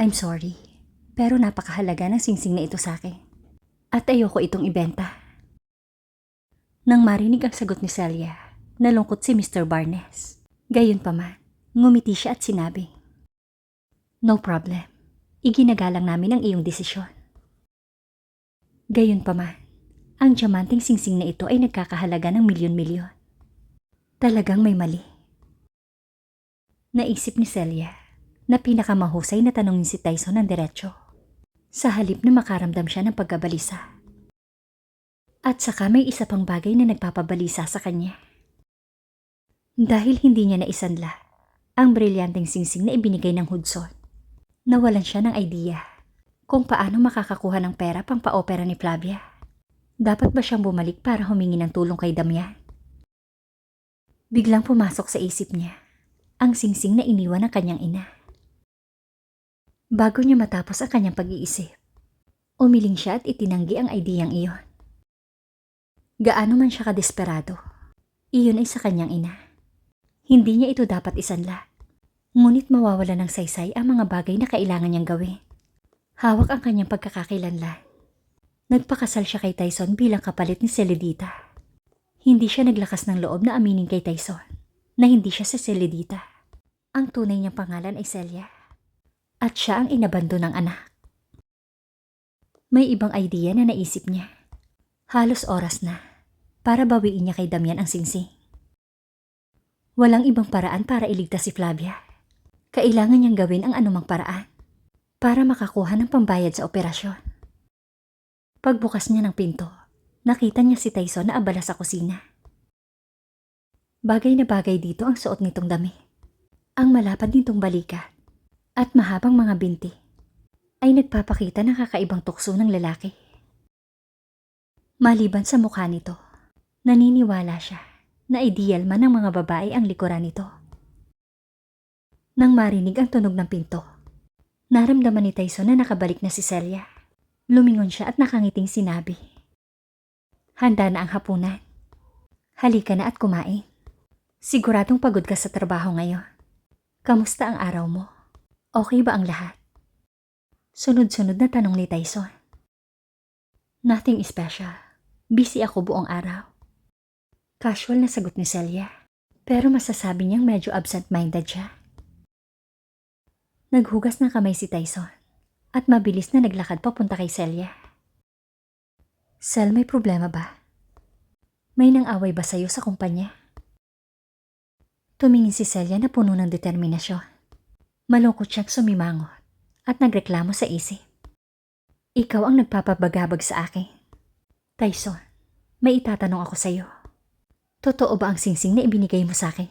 I'm sorry, pero napakahalaga ng singsing na ito sa akin. At ayoko itong ibenta. Nang marinig ang sagot ni Celia, nalungkot si Mr. Barnes. Gayunpaman, ngumiti siya at sinabi, No problem. Iginagalang namin ang iyong desisyon. Gayunpaman, ang diamanting singsing na ito ay nagkakahalaga ng milyon-milyon. Talagang may mali. Naisip ni Celia na pinakamahusay na tanongin si Tyson ng diretsyo. Sa halip na makaramdam siya ng pagkabalisa. At saka may isa pang bagay na nagpapabalisa sa kanya. Dahil hindi niya naisanla ang brilyanteng singsing na ibinigay ng Hudson. Nawalan siya ng idea kung paano makakakuha ng pera pang paopera ni Flavia. Dapat ba siyang bumalik para humingi ng tulong kay Damian? Biglang pumasok sa isip niya ang singsing na iniwan ng kanyang ina. Bago niya matapos ang kanyang pag-iisip, umiling siya at itinanggi ang ideyang iyon. Gaano man siya kadesperado, iyon ay sa kanyang ina. Hindi niya ito dapat isanla. Ngunit mawawala ng saysay ang mga bagay na kailangan niyang gawin. Hawak ang kanyang pagkakakilanlan. Nagpakasal siya kay Tyson bilang kapalit ni Celedita. Hindi siya naglakas ng loob na aminin kay Tyson na hindi siya sa Celedita. Ang tunay niyang pangalan ay Celia. At siya ang inabando ng anak. May ibang idea na naisip niya. Halos oras na para bawiin niya kay Damian ang singsing. Walang ibang paraan para iligtas si Flavia. Kailangan niyang gawin ang anumang paraan para makakuha ng pambayad sa operasyon. Pagbukas niya ng pinto, nakita niya si Tyson na abala sa kusina. Bagay na bagay dito ang suot nitong dami. Ang malapad nitong balikat at mahabang mga binti ay nagpapakita ng kakaibang tukso ng lalaki. Maliban sa mukha nito, naniniwala siya na ideal man ng mga babae ang likuran nito. Nang marinig ang tunog ng pinto, naramdaman ni Tyson na nakabalik na si Celia. Lumingon siya at nakangiting sinabi. Handa na ang hapunan. Halika na at kumain. Siguradong pagod ka sa trabaho ngayon. Kamusta ang araw mo? Okay ba ang lahat? Sunod-sunod na tanong ni Tyson. Nothing special. Busy ako buong araw. Casual na sagot ni Celia. Pero masasabi niyang medyo absent-minded siya. Naghugas ng kamay si Tyson at mabilis na naglakad papunta kay Celia. Cel, may problema ba? May nang-away ba sa'yo sa kumpanya? Tumingin si Celia na puno ng determinasyon. Malungkot siyang sumimangot at nagreklamo sa isip. Ikaw ang nagpapabagabag sa akin. Tyson, may itatanong ako sa'yo. Totoo ba ang singsing na ibinigay mo sa akin?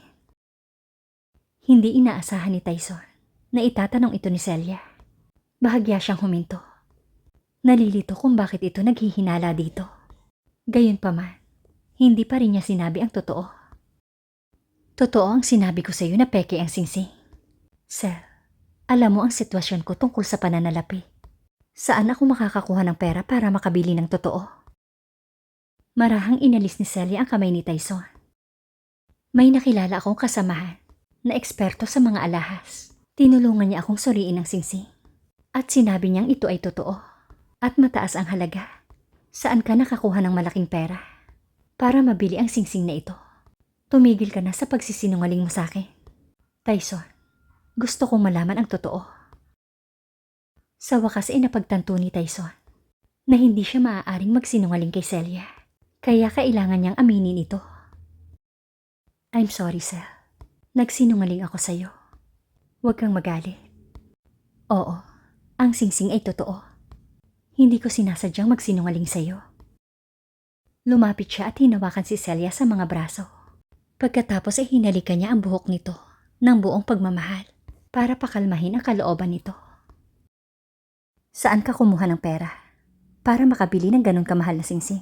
Hindi inaasahan ni Tyson na itatanong ito ni Celia. Bahagya siyang huminto. Nalilito kung bakit ito naghihinala dito. Gayunpaman, hindi pa rin niya sinabi ang totoo. Totoo ang sinabi ko sa iyo na peke ang singsing. Sir, alam mo ang sitwasyon ko tungkol sa pananalapi. Saan ako makakakuha ng pera para makabili ng totoo? Marahang inalis ni Celia ang kamay ni Tyson. May nakilala akong kasamahan na eksperto sa mga alahas. Tinulungan niya akong suriin ang singsing. At sinabi niyang ito ay totoo. At mataas ang halaga. Saan ka nakakuha ng malaking pera? Para mabili ang singsing na ito. Tumigil ka na sa pagsisinungaling mo sa akin. Tyson, gusto kong malaman ang totoo. Sa wakas ay napagtanto ni Tyson na hindi siya maaaring magsinungaling kay Celia. Kaya kailangan niyang aminin ito. I'm sorry, Sel. Nagsinungaling ako sa'yo. Huwag kang magalit. Oo, ang singsing ay totoo. Hindi ko sinasadyang magsinungaling sa'yo. Lumapit siya at hinawakan si Celia sa mga braso. Pagkatapos ay hinalikan niya ang buhok nito ng buong pagmamahal para pakalmahin ang kalooban nito. Saan ka kumuha ng pera para makabili ng ganong kamahal na singsing?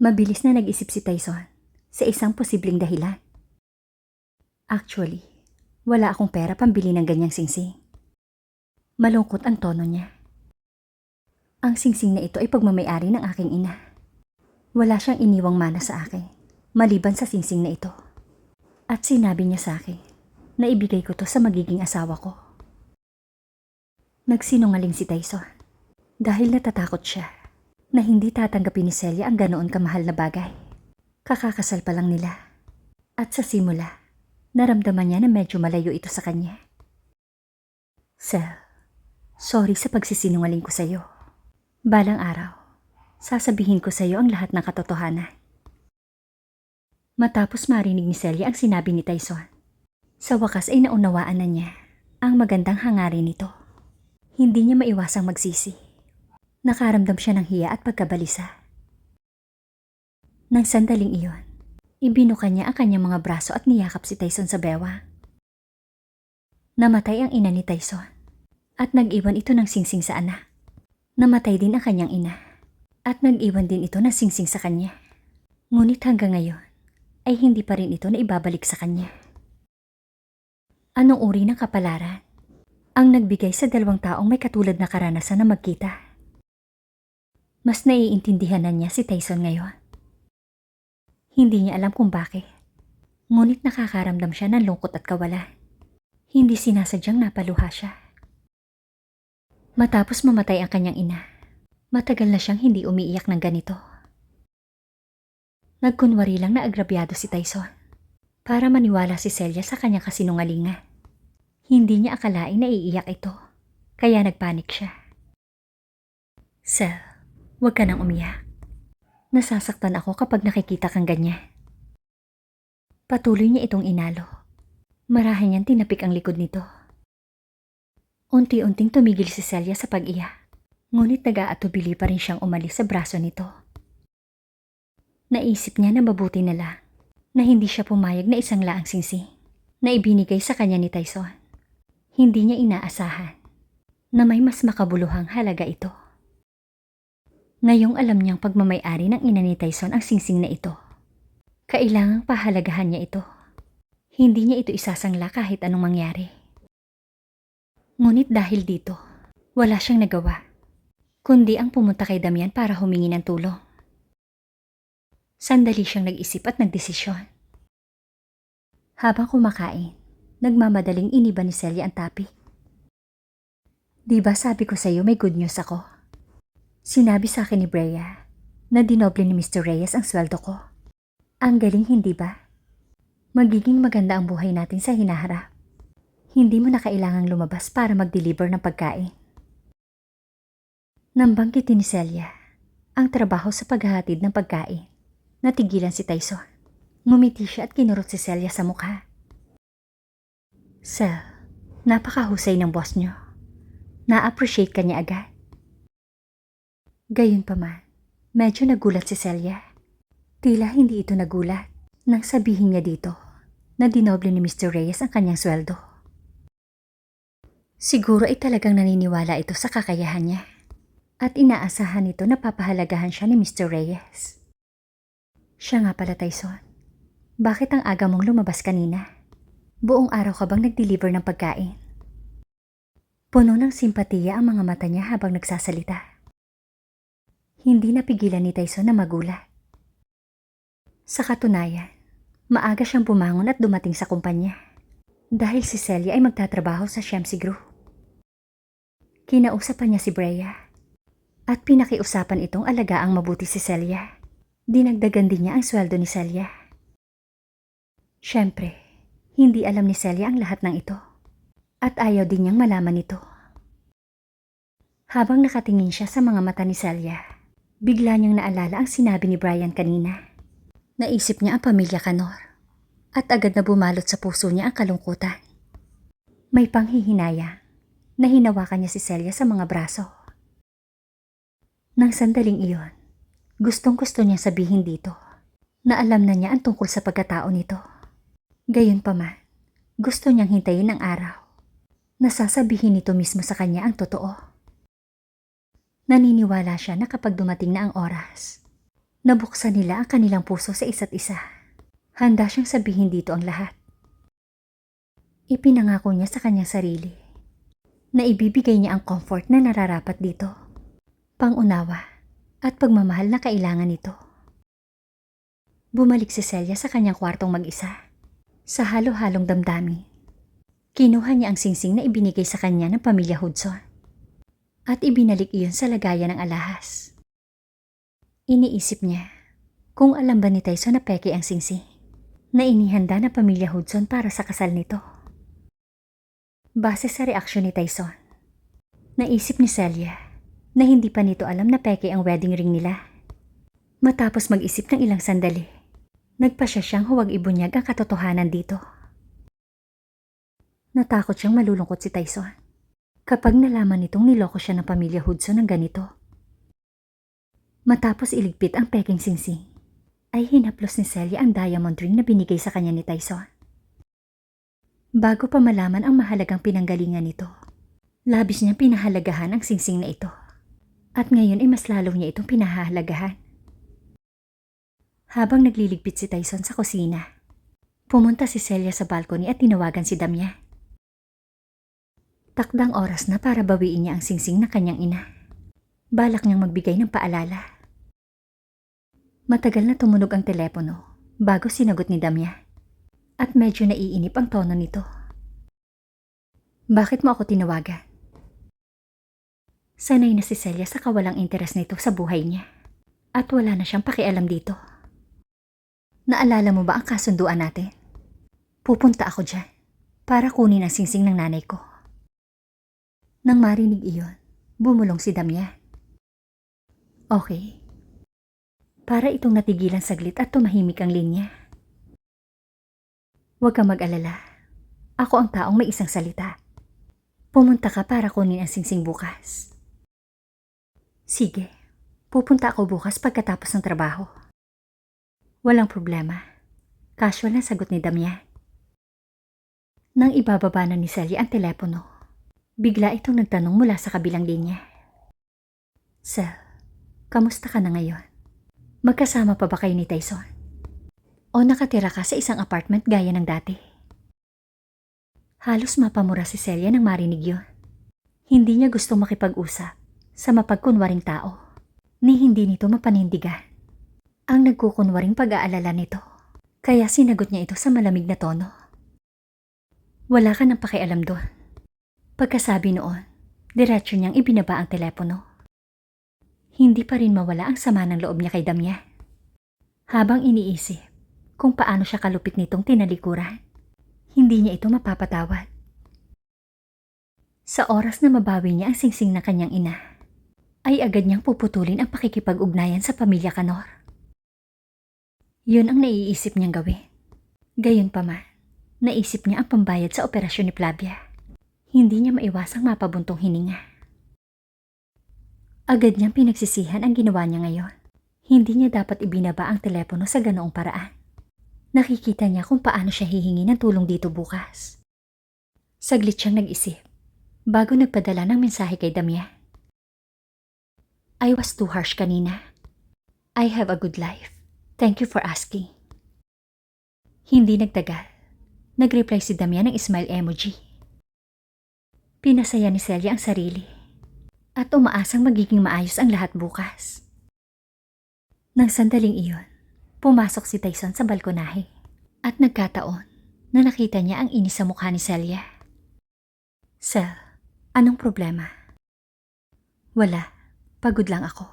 Mabilis na nag-isip si Tyson sa isang posibleng dahilan. Actually, wala akong pera pambili ng ganyang singsing. Malungkot ang tono niya. Ang singsing na ito ay pagmamayari ng aking ina. Wala siyang iniwang mana sa akin, maliban sa singsing na ito. At sinabi niya sa akin na ibigay ko to sa magiging asawa ko. Nagsinungaling si Tyson. Dahil natatakot siya na hindi tatanggapin ni Celia ang ganoon kamahal na bagay. Kakakasal pa lang nila. At sa simula, naramdaman niya na medyo malayo ito sa kanya. Sel, sorry sa pagsisinungaling ko sa'yo. Balang araw, sasabihin ko sa'yo ang lahat ng katotohanan. Matapos marinig ni Celia ang sinabi ni Tyson, sa wakas ay naunawaan na niya ang magandang hangarin nito. Hindi niya maiwasang magsisi. Nakaramdam siya ng hiya at pagkabalisa. Nang sandaling iyon, ibinuka niya ang kanyang mga braso at niyakap si Tyson sa bewa. Namatay ang ina ni Tyson at nag-iwan ito ng singsing sa anak. Namatay din ang kanyang ina at nag-iwan din ito ng singsing sa kanya. Ngunit hanggang ngayon ay hindi pa rin ito na ibabalik sa kanya. Anong uri ng kapalaran ang nagbigay sa dalawang taong may katulad na karanasan na magkita? Mas naiintindihan na niya si Tyson ngayon. Hindi niya alam kung bakit. Ngunit nakakaramdam siya ng lungkot at kawalan. Hindi sinasadyang napaluha siya. Matapos mamatay ang kanyang ina, matagal na siyang hindi umiiyak ng ganito. Nagkunwari lang na agrabyado si Tyson para maniwala si Celia sa kanyang kasinungalingan. Hindi niya akalain na iiyak ito, kaya nagpanik siya. Sel, huwag ka nang umiyak. Nasasaktan ako kapag nakikita kang ganyan. Patuloy niya itong inalo. Marahan niyang tinapik ang likod nito. Unti-unting tumigil si Celia sa pag-iyak. Ngunit nag-aatubili pa rin siyang umalis sa braso nito. Naisip niya na mabuti na lang na hindi siya pumayag na isang laang singsi na ibinigay sa kanya ni Tyson. Hindi niya inaasahan na may mas makabuluhang halaga ito. Ngayong alam niyang pagmamayari ng ina ni Tyson ang singsing na ito. Kailangang pahalagahan niya ito. Hindi niya ito isasangla kahit anong mangyari. Ngunit dahil dito, wala siyang nagawa, kundi ang pumunta kay Damian para humingi ng tulong. Sandali siyang nag-isip at nagdesisyon. Habang kumakain, nagmamadaling iniba ni Celia ang topic. Di ba sabi ko sa'yo may good news ako? Sinabi sa akin ni Brea na dinoble ni Mr. Reyes ang sweldo ko. Ang galing hindi ba? Magiging maganda ang buhay natin sa hinaharap. Hindi mo na kailangang lumabas para mag-deliver ng pagkain. Nambangkit ni Celia ang trabaho sa paghahatid ng pagkain. Natigilan si Tyson. Ngumiti siya at kinurot si Celia sa mukha. Sel, napakahusay ng boss niyo. Na-appreciate ka niya agad. Gayun pa man, medyo nagulat si Celia. Tila hindi ito nagulat nang sabihin niya dito na dinoble ni Mr. Reyes ang kanyang sweldo. Siguro ay talagang naniniwala ito sa kakayahan niya at inaasahan nito na papahalagahan siya ni Mr. Reyes. Siya nga pala, Tyson. Bakit ang aga mong lumabas kanina? Buong araw ka bang nag-deliver ng pagkain? Puno ng simpatiya ang mga mata niya habang nagsasalita. Hindi napigilan ni Tyson na magulat. Sa katunayan, maaga siyang bumangon at dumating sa kumpanya. Dahil si Celia ay magtatrabaho sa Shemsi Group. Kinausapan niya si Brea at pinakiusapan itong alagaang mabuti si Celia. Dinagdagan din niya ang sweldo ni Celia. Siyempre, hindi alam ni Celia ang lahat ng ito. At ayaw din niyang malaman ito. Habang nakatingin siya sa mga mata ni Celia, bigla niyang naalala ang sinabi ni Brian kanina. Naisip niya ang pamilya Kanor at agad na bumalot sa puso niya ang kalungkutan. May panghihinaya na hinawakan niya si Celia sa mga braso. Nang sandaling iyon, gustong gusto niya sabihin dito na alam na niya ang tungkol sa pagkatao nito. Gayon pa man, gusto niyang hintayin ang araw na sasabihin nito mismo sa kanya ang totoo. Naniniwala siya na kapag dumating na ang oras, nabuksan nila ang kanilang puso sa isa't isa. Handa siyang sabihin dito ang lahat. Ipinangako niya sa kanyang sarili na ibibigay niya ang comfort na nararapat dito, pangunawa at pagmamahal na kailangan nito. Bumalik si Celia sa kanyang kwartong mag-isa, sa halo-halong damdamin. Kinuha niya ang singsing na ibinigay sa kanya ng pamilya Hudson. at ibinalik iyon sa lagayan ng alahas. Iniisip niya kung alam ba ni Tyson na peke ang singsi na inihanda na pamilya Hudson para sa kasal nito. Base sa reaksyon ni Tyson, naisip ni Celia na hindi pa nito alam na peke ang wedding ring nila. Matapos mag-isip ng ilang sandali, nagpasya siyang huwag ibunyag ang katotohanan dito. Natakot siyang malulungkot si Tyson kapag nalaman nitong niloko siya ng pamilya Hudson ng ganito. Matapos iligpit ang peking singsing, ay hinaplos ni Celia ang diamond ring na binigay sa kanya ni Tyson. Bago pa malaman ang mahalagang pinanggalingan nito, labis niyang pinahalagahan ang singsing na ito. At ngayon ay mas lalo niya itong pinahahalagahan. Habang nagliligpit si Tyson sa kusina, pumunta si Celia sa balcony at tinawagan si Damya. Takdang oras na para bawiin niya ang singsing na kanyang ina. Balak niyang magbigay ng paalala. Matagal na tumunog ang telepono bago sinagot ni Damya. At medyo naiinip ang tono nito. Bakit mo ako tinawagan? Sanay na si Celia sa kawalang interes nito sa buhay niya. At wala na siyang pakialam dito. Naalala mo ba ang kasunduan natin? Pupunta ako dyan para kunin ang singsing ng nanay ko. Nang marinig iyon, bumulong si Damya. Okay. Para itong natigilan saglit at tumahimik ang linya. Huwag kang mag-alala. Ako ang taong may isang salita. Pumunta ka para kunin ang singsing bukas. Sige, pupunta ako bukas pagkatapos ng trabaho. Walang problema. Casual na sagot ni Damya. Nang ibababa na ni Celia ang telepono, bigla itong nagtanong mula sa kabilang linya. Sel, kamusta ka na ngayon? Magkasama pa ba kayo ni Tyson? O nakatira ka sa isang apartment gaya ng dati? Halos mapamura si Celia nang marinig yun. Hindi niya gustong makipag-usap sa mapagkunwaring tao, ni hindi nito mapanindigan. Ang nagkukunwaring pag-aalala nito, kaya sinagot niya ito sa malamig na tono. Wala ka nang pakialam doon. Pagkasabi noon, diretso niyang ibinaba ang telepono. Hindi pa rin mawala ang sama ng loob niya kay Damya. Habang iniisip kung paano siya kalupit nitong tinalikuran, hindi niya ito mapapatawad. Sa oras na mabawi niya ang singsing ng kanyang ina, ay agad niyang puputulin ang pakikipag-ugnayan sa pamilya Kanor. Yun ang naiisip niyang gawin. Gayon pa man, naisip niya ang pambayad sa operasyon ni Flavia. Hindi niya maiwasang mapabuntong hininga. Agad niyang pinagsisihan ang ginawa niya ngayon. Hindi niya dapat ibinaba ang telepono sa ganoong paraan. Nakikita niya kung paano siya hihingi ng tulong dito bukas. Saglit siyang nag-isip bago nagpadala ng mensahe kay Damya. I was too harsh kanina. I have a good life. Thank you for asking. Hindi nagtagal. Nag-reply si Damya ng smile emoji. Pinasaya ni Celia ang sarili at umaasang magiging maayos ang lahat bukas. Nang sandaling iyon, pumasok si Tyson sa balkonahe at nagkataon na nakita niya ang inis sa mukha ni Celia. Sel, anong problema? Wala, pagod lang ako.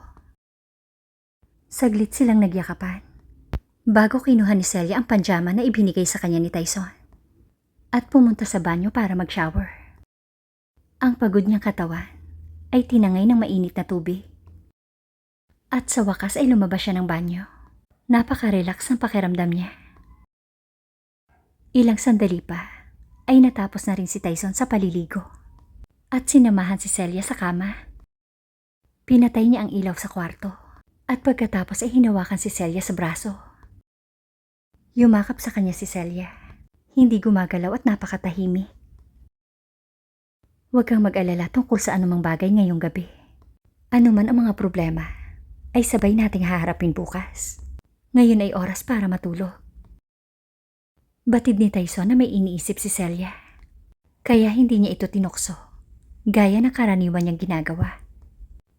Saglit silang nagyakapan bago kinuha ni Celia ang panjama na ibinigay sa kanya ni Tyson at pumunta sa banyo para mag-shower. Ang pagod niyang katawan ay tinangay ng mainit na tubig. At sa wakas ay lumabas siya ng banyo. Napaka-relax ang pakiramdam niya. Ilang sandali pa ay natapos na rin si Tyson sa paliligo. At sinamahan si Celia sa kama. Pinatay niya ang ilaw sa kwarto. At pagkatapos ay hinawakan si Celia sa braso. Yumakap sa kanya si Celia. Hindi gumagalaw at napakatahimik. Huwag kang mag-alala tungkol sa anumang bagay ngayong gabi. Ano man ang mga problema, ay sabay nating haharapin bukas. Ngayon ay oras para matulog. Batid ni Tyson na may iniisip si Celia. Kaya hindi niya ito tinukso, gaya ng karaniwan niyang ginagawa.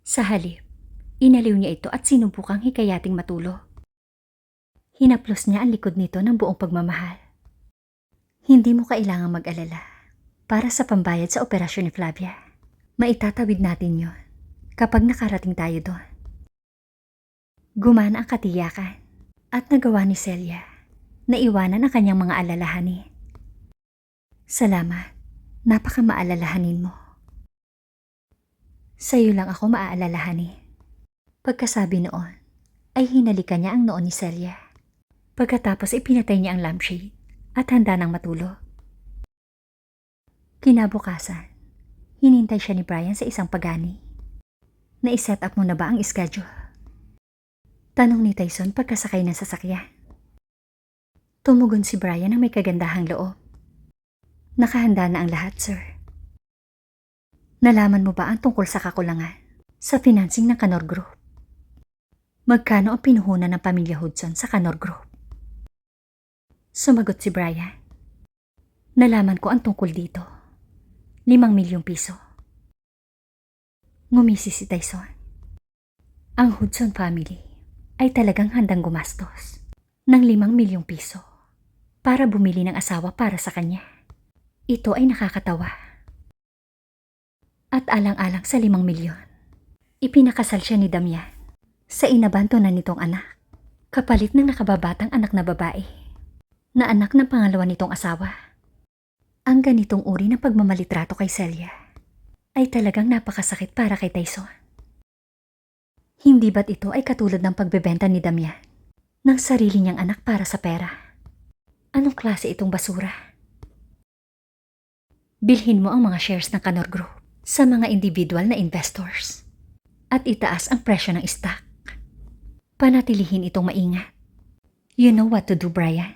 Sa halip, inaliw niya ito at sinubukang hikayating matulog. Hinaplos niya ang likod nito ng buong pagmamahal. Hindi mo kailangang mag-alala para sa pambayad sa operasyon ni Flavia. Maitatawid natin yon kapag nakarating tayo doon. Gumana ang katiyakan at nagawa ni Celia na iwanan ang kanyang mga alalahanin. Salamat, napaka maalalahanin mo. Sa'yo lang ako maaalalahanin. Pagkasabi noon, ay hinalikan niya ang noon ni Celia. Pagkatapos ipinatay niya ang lampshade at handa nang matulog. Kinabukasan, hinintay siya ni Brian sa isang pagani. Na-set up mo na ba ang schedule? Tanong ni Tyson pagkasakay ng sasakyan. Tumugon si Brian na may kagandahang loob. Nakahanda na ang lahat, sir. Nalaman mo ba ang tungkol sa kakulangan sa financing ng Canor Group? Magkano ang pinuhunan ng pamilya Hudson sa Canor Group? Sumagot si Brian. Nalaman ko ang tungkol dito. Limang milyong piso. Ngumisi si Tyson. Ang Hudson family ay talagang handang gumastos ng limang milyong piso para bumili ng asawa para sa kanya. Ito ay nakakatawa. At alang-alang sa limang milyon, ipinakasal siya ni Damian sa inabanto na nitong anak, kapalit ng nakababatang anak na babae, na anak ng pangalawa nitong asawa. Ang ganitong uri ng pagmamalitrato kay Celia ay talagang napakasakit para kay Tyson. Hindi ba't ito ay katulad ng pagbebenta ni Damian ng sarili niyang anak para sa pera? Anong klase itong basura? Bilhin mo ang mga shares ng Canor Group sa mga individual na investors at itaas ang presyo ng stock. Panatilihin itong maingat. You know what to do, Brian.